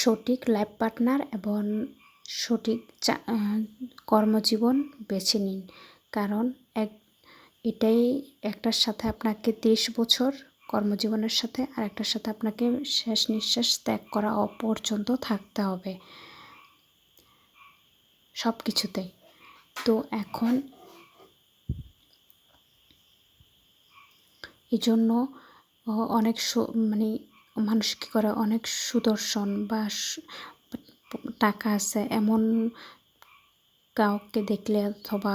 সঠিক life partner এবং সঠিক কর্মজীবন বেছে নিন। কারণ এক, এটাই একটার সাথে আপনাকে তিরিশ বছর কর্মজীবনের সাথে আর একটার সাথে আপনাকে শেষ নিঃশ্বাস ত্যাগ করা পর্যন্ত থাকতে হবে। সব কিছুতেই তো এখন এই জন্য অনেক মানে মানুষ কী করে অনেক সুদর্শন বা টাকা আছে এমন কাউকে দেখলে অথবা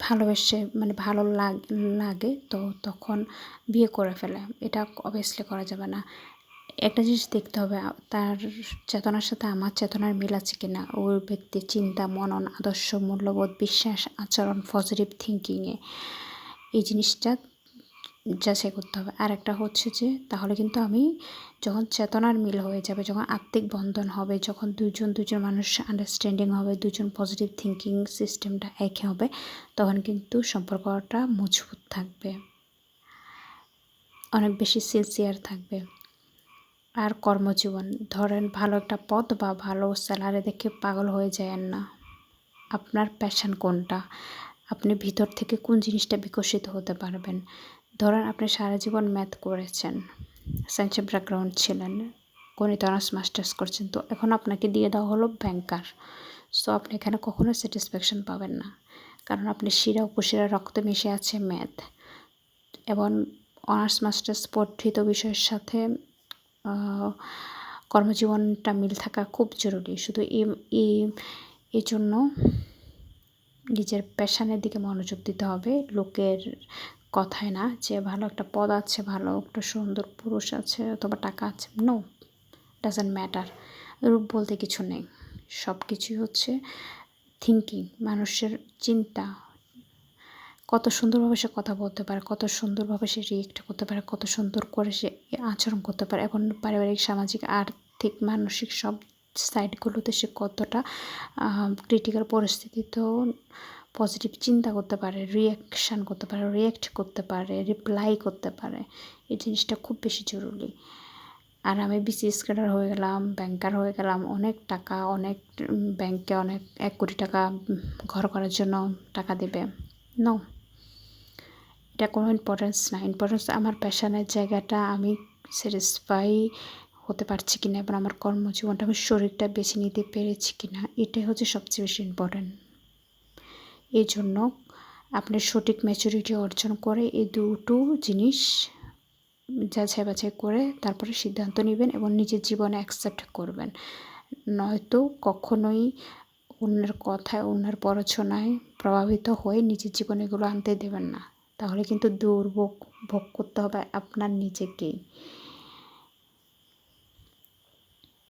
ভালোবেসে মানে ভালো লাগে তো তখন বিয়ে করে ফেলে। এটা অবভিয়াসলি করা যাবে না। একটা জিনিস দেখতে হবে তার চেতনার সাথে আমার চেতনার মিল আছে কি না ওই ব্যক্তির চিন্তা, মনন, আদর্শ, মূল্যবোধ, বিশ্বাস, আচরণ পজিটিভ থিঙ্কিংয়ে এই জিনিসটা যাচাই করতে হবে। আর একটা হচ্ছে যে, তাহলে কিন্তু আমি যখন চেতনার মিল হয়ে যাবে, যখন আত্মিক বন্ধন হবে, যখন দুজন দুজন মানুষ আন্ডারস্ট্যান্ডিং হবে দুজন পজিটিভ থিঙ্কিং সিস্টেমটা একই হবে, তখন কিন্তু সম্পর্কটা মজবুত থাকবে। অনেক বেশি সিনসিয়ার থাকবে। আর কর্মজীবন, ধরেন ভালো একটা পদ বা ভালো স্যালারি দেখে পাগল হয়ে যায় না। আপনার প্যাশন কোনটা? আপনি ভিতর থেকে কোন জিনিসটা বিকশিত হতে পারবেন? ধরেন আপনি সারা জীবন ম্যাথ করেছেন সায়েন্সের ব্যাকগ্রাউন্ড ছিলেন, গণিত অনার্স মাস্টার্স করছেন, তো এখন আপনাকে দিয়ে দেওয়া হলো ব্যাংকার সো আপনি এখানে কখনো স্যাটিসফ্যাকশন পাবেন না। কারণ আপনি শিরা উপশিরা রক্ত মিশে আছে ম্যাথ এবং অনার্স মাস্টার্স পঠিত বিষয়ের সাথে কর্মজীবনটা মিল থাকা খুব জরুরি। শুধু এই জন্য নিজের প্যাশানের দিকে মনোযোগ দিতে হবে, লোকের কথায় না যে ভালো একটা পদ আছে, ভালো একটা সুন্দর পুরুষ আছে অথবা টাকা আছে নো ডাজেন্ট ম্যাটার রূপ বলতে কিছু নেই। সব কিছুই হচ্ছে থিঙ্কিং মানুষের চিন্তা। কত সুন্দরভাবে সে কথা বলতে পারে, কত সুন্দরভাবে সে রিয়েক্ট করতে পারে, কত সুন্দর করে সে আচরণ করতে পারে। এবং পারিবারিক, সামাজিক, আর্থিক, মানসিক সব সাইডগুলোতে সে কতটা ক্রিটিক্যাল পরিস্থিতিতেও পজিটিভ চিন্তা করতে পারে রিয়াকশান করতে পারে রিয়াক্ট করতে পারে রিপ্লাই করতে পারে, এই জিনিসটা খুব বেশি জরুরি। আর আমি বিসিএস ক্যাডার হয়ে গেলাম ব্যাংকার হয়ে গেলাম, অনেক টাকা, অনেক ব্যাংকে অনেক, এক কোটি টাকা ঘর করার জন্য টাকা দেবে। নো এটা কোনো ইম্পর্টেন্স না। ইম্পর্টেন্স আমার প্যাশনের জায়গাটা আমি স্যাটিসফাই হতে পারছি কিনা, এবং আমার কর্মজীবনটা, আমি শরীরটা বেছে নিতে পেরেছি কিনা, এটাই হচ্ছে সবচেয়ে বেশি ইম্পর্টেন্ট এই জন্য আপনি সঠিক ম্যাচুরিটি অর্জন করে এই দুটো জিনিস যাচাই বাছাই করে তারপরে সিদ্ধান্ত নেবেন এবং নিজের জীবনে অ্যাকসেপ্ট করবেন। নয়তো কখনোই অন্যের কথায়, অন্যের পরচনায় প্রভাবিত হয়ে নিজের জীবনে এগুলো আনতে দেবেন না। তাহলে কিন্তু দুর্ভোগ ভোগ করতে হবে আপনার নিজেকেই।